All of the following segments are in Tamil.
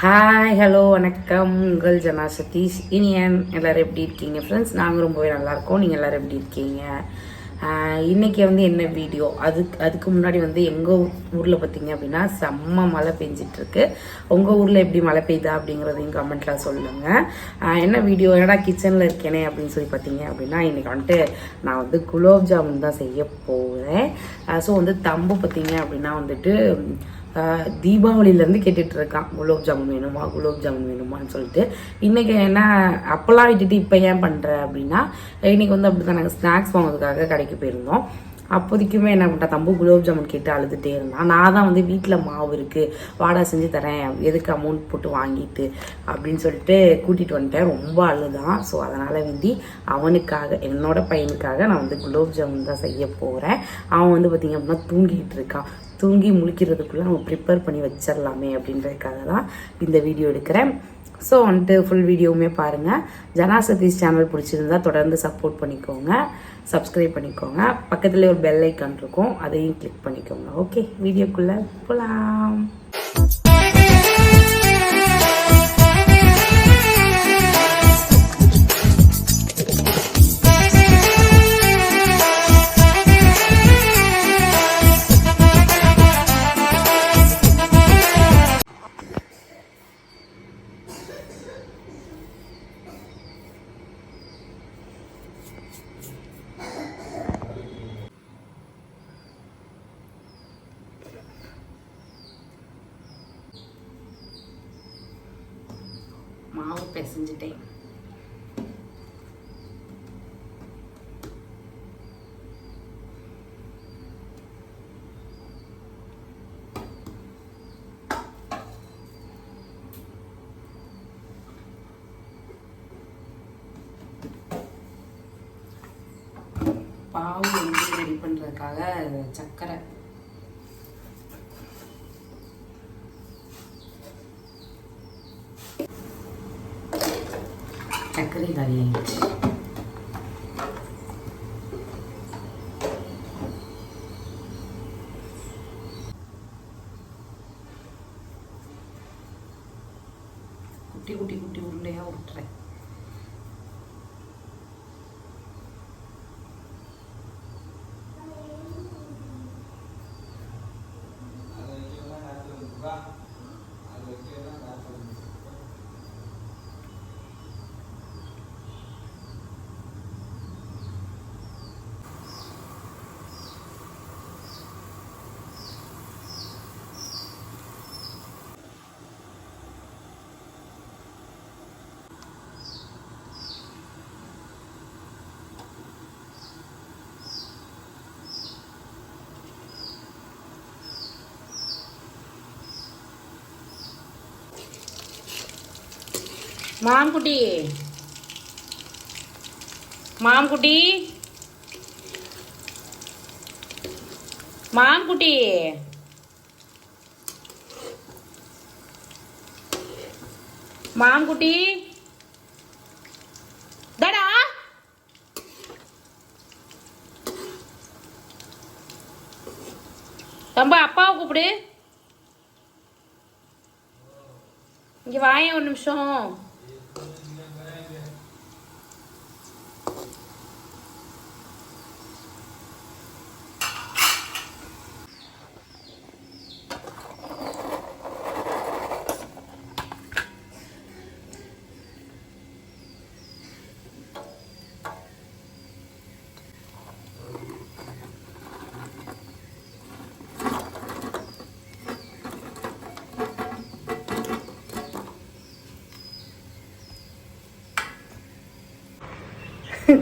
ஹாய் ஹலோ வணக்கம். உங்கள் ஜனா சதீஷ். இனியன் எல்லோரும் எப்படி இருக்கீங்க ஃப்ரெண்ட்ஸ் நாங்கள் ரொம்பவே நல்லாயிருக்கோம் நீங்கள் எல்லோரும் எப்படி இருக்கீங்க? இன்றைக்கி இன்னைக்கு வந்து என்ன வீடியோ அதுக்கு அதுக்கு முன்னாடி வந்து எங்கள் ஊரில் பார்த்தீங்க அப்படின்னா செம்ம மழை பெஞ்சிட்ருக்கு. உங்கள் ஊரில் எப்படி மழை பெய்யுதா அப்படிங்கிறதையும் கமெண்ட்ல சொல்லுங்கள் என்ன வீடியோ என்னடா கிச்சனில் இருக்கேனே அப்படின்னு சொல்லி பார்த்தீங்க அப்படின்னா இன்றைக்கி வந்துட்டு நான் வந்து குலோப் ஜாமுன் தான் செய்ய போகிறேன் ஸோ வந்து தம்பு பார்த்தீங்க அப்படின்னா வந்துட்டு தீபாவளியிலேருந்து கேட்டுட்டு இருக்கான் குலோப் ஜாமுன் வேணுமா குலோப் ஜாமுன் வேணுமான்னு சொல்லிட்டு. இன்னைக்கு என்ன அப்போல்லாம் விட்டுட்டு இப்போ ஏன் பண்ணுற அப்படின்னா இன்றைக்கி வந்து அப்படி தான் நாங்கள் ஸ்நாக்ஸ் வாங்குறதுக்காக கடைக்கு போயிருந்தோம். அப்போதைக்குமே என்ன பண்ணிட்டா தம்பு குலோப் ஜாமுன் கேட்டு அழுதுகிட்டே இருந்தான் நான் தான் வந்து வீட்டில் மாவு இருக்குது வாடா செஞ்சு தரேன் எதுக்கு அமௌண்ட் போட்டு வாங்கிட்டு? அப்படின்னு சொல்லிட்டு கூட்டிகிட்டு வந்துட்டேன். ரொம்ப அழுதான். ஸோ அதனால் வேண்டி அவனுக்காக என்னோட பையனுக்காக நான் வந்து குலோப் ஜாமுன் தான் செய்ய போகிறேன் அவன் வந்து பார்த்திங்க அப்படின்னா தூங்கிட்டு இருக்கான். தூங்கி முழிக்கிறதுக்குள்ளே நம்ம ப்ரிப்பேர் பண்ணி வச்சிடலாமே அப்படின்றதுக்காக தான் இந்த வீடியோ எடுக்கிறேன். ஸோ வந்துட்டு ஃபுல் வீடியோவுமே பாருங்கள் ஜனா சதீஷ் சேனல் பிடிச்சிருந்தா தொடர்ந்து சப்போர்ட் பண்ணிக்கோங்க. சப்ஸ்கிரைப் பண்ணிக்கோங்க. பக்கத்துலேயே ஒரு பெல் ஐக்கான் இருக்கும். அதையும் கிளிக் பண்ணிக்கோங்க. ஓகே வீடியோக்குள்ளே போகலாம் மாவு பிசைஞ்சிட்டேன். பாவு வந்து ரெடி பண்ணுறதுக்காக சர்க்கரை சர்க்கரை காலி ஆயிடுச்சு குட்டி குட்டி குட்டி உருளையா விட்டுறேன் மாம்குட்டி. மாம்குட்டி. மாம்குட்டி. மாம்குட்டி. தடா ரொம்ப அப்பாவை கூப்பிடு. இங்கே வாயேன் ஒரு நிமிஷம்.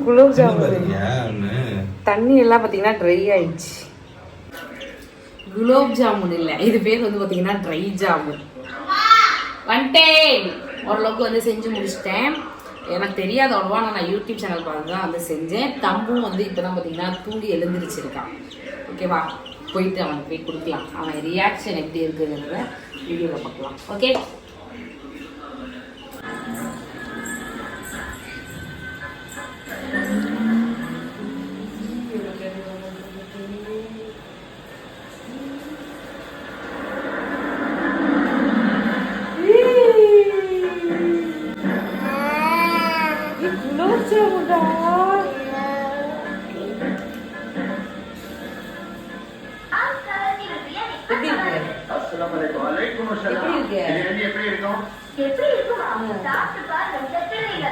குலோப் ஜாமுன் தண்ணி எல்லாம் பார்த்தீங்கன்னா ட்ரை ஆயிடுச்சு. குலோப் ஜாமுன் இல்லை. இது பேர் வந்து பார்த்தீங்கன்னா ட்ரை ஜாமுன். வந்துட்டேன் ஓரளவுக்கு வந்து செஞ்சு முடிச்சிட்டேன். எனக்கு தெரியாத அவ்வளோவா நான் யூடியூப் சேனல் பார்த்து தான் வந்து செஞ்சேன். தம்பும் வந்து இப்போ தான் பார்த்தீங்கன்னா தூங்கி எழுந்திரிச்சிருக்கான். ஓகேவா போயிட்டு அவனுக்கு போய் கொடுக்கலாம். அவன் ரியாக்ஷன் எப்படி இருக்குங்கிறத வீடியோவில் பார்க்கலாம். ஓகே சாப்பிட்டு பாருங்க பிரச்சனை இல்லை